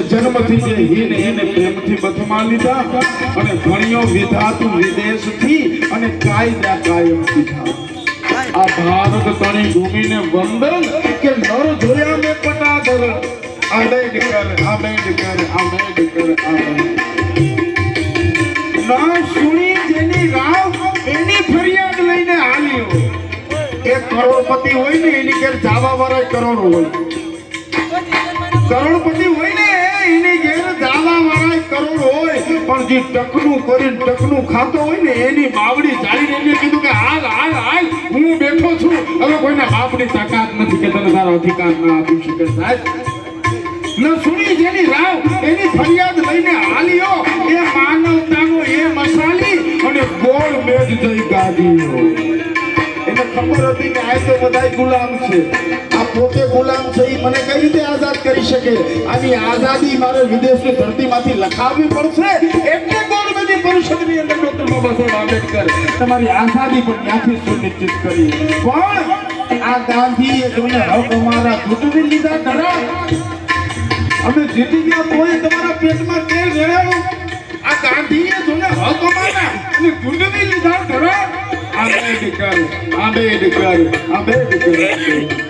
એને પ્રેમથી બથમાં લીધા અને ઘણીઓ વિધાતું વિદેશથી અને કાયદા કાયમ કીધા આ ભારત તણી ભૂમિને વંદન કે નર જોયા મેં પટાદર આંબેડકર આંબેડકર આંબેડકર આંબેડકર ના સુણી જેની રાવ, એની ફરિયાદ લઈને હાલ્યો. એક કરોડપતિ હોય ને એની ઘેર જાવા વાળા કરોડ હોય. કરોડપતિ હોય ને ફરિયાદ લઈને હાલ્યો. એ માનવતાનો એ મસાલી અને ગોળ મેજ એને ખબર હતી કે આ તો બધા ગુલામ છે. પોતે ગુલામ થઈ મને કઈ રીતે આઝાદ કરી શકે? આની આઝાદી મારે વિદેશની ધરતીમાંથી લખાવવી પડશે. એટલે ગોળમેજી પરિષદની અંદર ડોક્ટર બાબા સાહેબ આંબેડકર. તમારી આઝાદી પણ ત્યાંથી સુનિશ્ચિત કરી. પણ આ ગાંધીએ તમને હક અમારા ઘૂંટવી લીધા ધરા. અમે જીતી ગયા તોય તમારા પેટમાં તેલ રેડાયું. આ ગાંધીએ તમને હક અમારા ગુંડવી લીધા ધરા. આંબેડકર આંબેડકર આંબેડકર.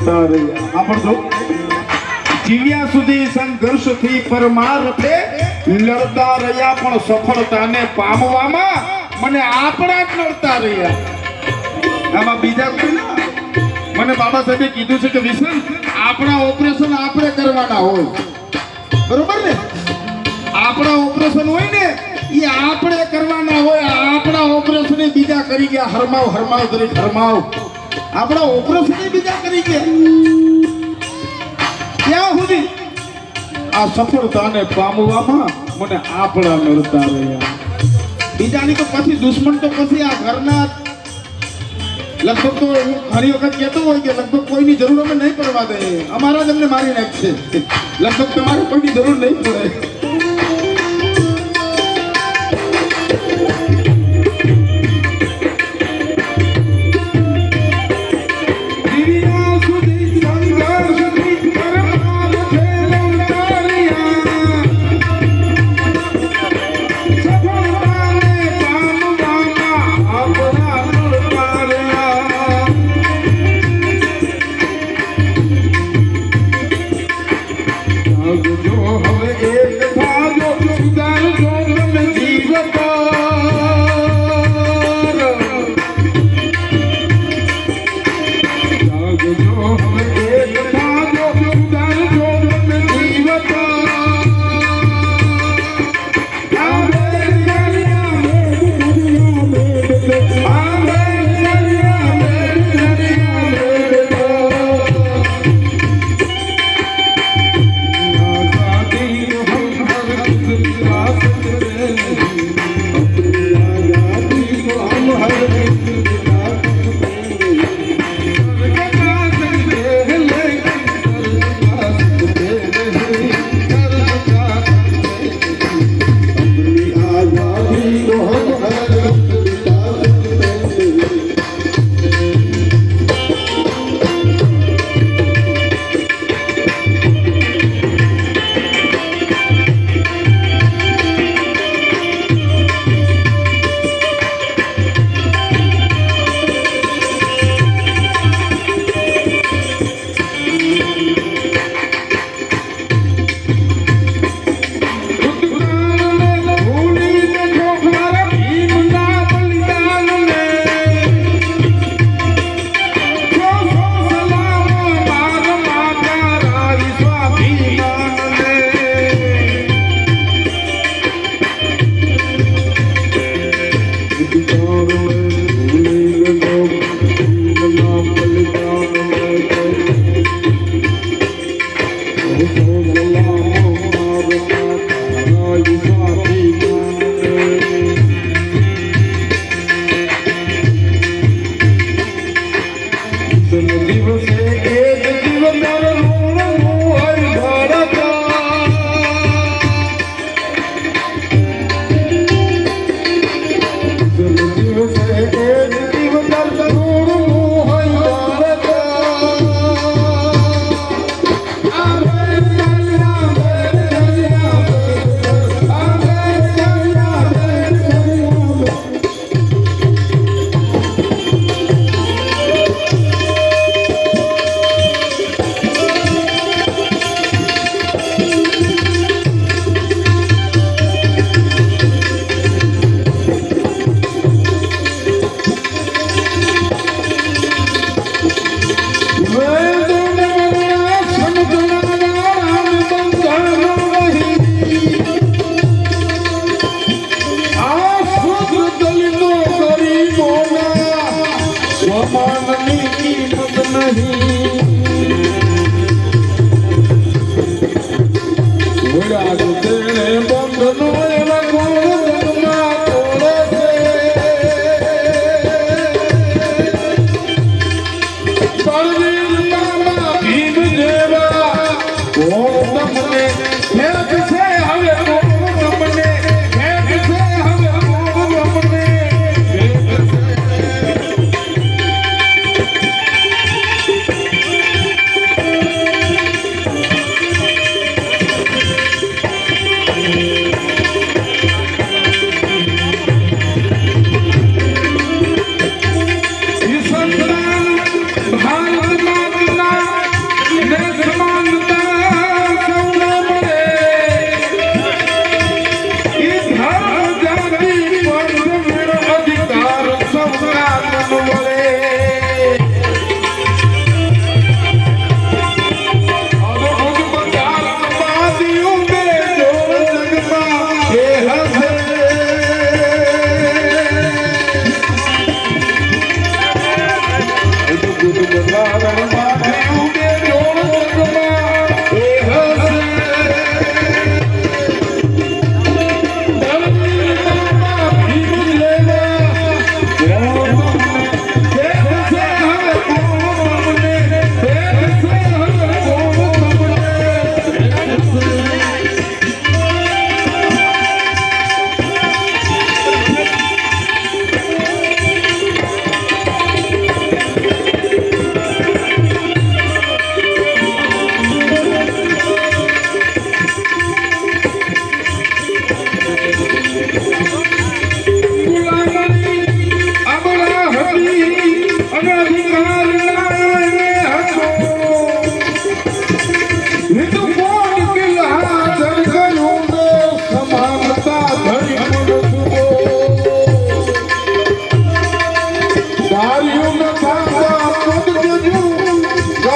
આપણો જીવ્યા સુધી સંઘર્ષથી પરમાર્થે લડતા રહ્યા પણ સફળતાને પામવામાં મને આપણા જ લડતા રહ્યા. આમાં બીજા કોઈ મને બાબા સાહેબે કીધું છે કે વિશન આપણા ઓપરેશન આપણે કરવાના હોય. બરોબર ને? આપણા ઓપરેશન હોય ને, એ આપણે કરવાના હોય. આપણા ઓપરેશન બીજા કરી ગયા. હરમાવ હરમાવ દરેક હરમાવ. આપણા ઓપરેશન બીજા કરી ગયા ક્યાં સુધી આ સફળતાને પામવામાં મને આપણા મળતા રહ્યા. બીજાની તો પછી દુશ્મન તો પછી આ ઘરના લગભગ તો હું ઘણી વખત કહેતો હોય કે લગભગ કોઈની જરૂર અમે નહીં પડવા દઈએ. અમારા જ અમને મારી નાખશે. લગભગ તમારે કોઈની જરૂર નહીં પડે. અધિકાર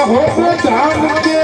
પ્રધાન કે